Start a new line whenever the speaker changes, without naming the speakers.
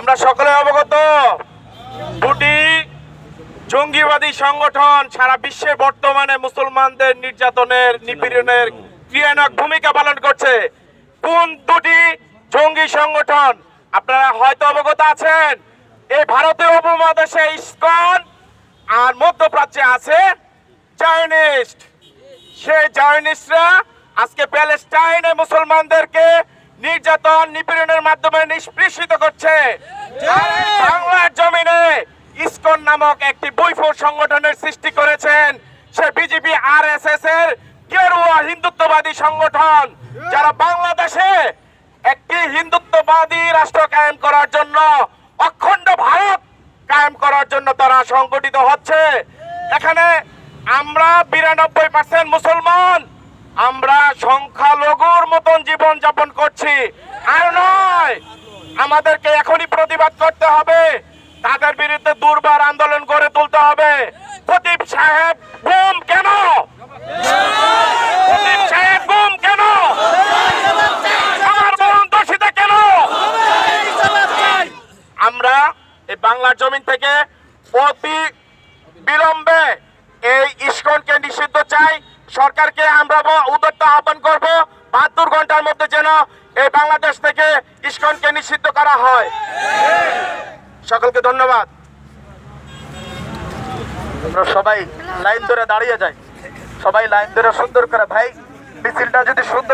আমরা সকলে অবগত, দুটি জঙ্গিবাদী সংগঠন সারা বিশ্বে বর্তমানে মুসলমানদের নির্যাতনের, নিপীড়নের ক্রিয়ানক ভূমিকা পালন করছে। কোন দুটি জঙ্গি সংগঠন? আপনারা হয়তো অবগত আছেন, এই ভারতীয় উপমহাদেশে ইসকন আর মধ্যপ্রাচ্যে আছে চাইনিস্ট সেই জার্নিস্টরা আজকে প্যালেস্টাইনে মুসলমানদেরকে নির্যাতন নিপীড়নের মাধ্যমে নিষ্পৃষিত করছে। বাংলার জমিনে ইসকন নামক একটি বৈফ সংগঠনের সৃষ্টি করেছেন সে বিজেপি আর এস এস এর গেরুয়া হিন্দুত্ববাদী সংগঠন, যারা বাংলাদেশে একটি হিন্দুত্ববাদী রাষ্ট্র কায়েম করার জন্য, অখণ্ড ভারত কায়েম করার জন্য তারা সংগঠিত হচ্ছে। এখানে আমরা বিরানব্বই পার্সেন্ট মুসলমান, আমরা সংখ্যালঘুর মতন জীবন যাপন করছি। আর নয়, আমাদেরকে এখনই প্রতিবাদ করতে হবে। তাদের বিরুদ্ধে দুর্বার আন্দোলন গড়ে তুলতে হবে। প্রদীপ সাহেব, গুম কেন? সাহেব কেন? আমার এই বাংলার জমিন থেকে অতি বিলম্বে এই ইস্কনকে নিষিদ্ধ চাই। সরকারকে আমরা উদ্যোক্তা আহ্বান করব। বাহাত্তর ঘণ্টার মধ্যে যেন এই বাংলাদেশ থেকে ইস্কনকে নিষিদ্ধ করা হয়। সকলকে ধন্যবাদ।
আমরা সবাই লাইন ধরে দাঁড়িয়ে যাই। সবাই লাইন ধরে সুন্দর করে। ভাই, মিছিলটা যদি সুন্দর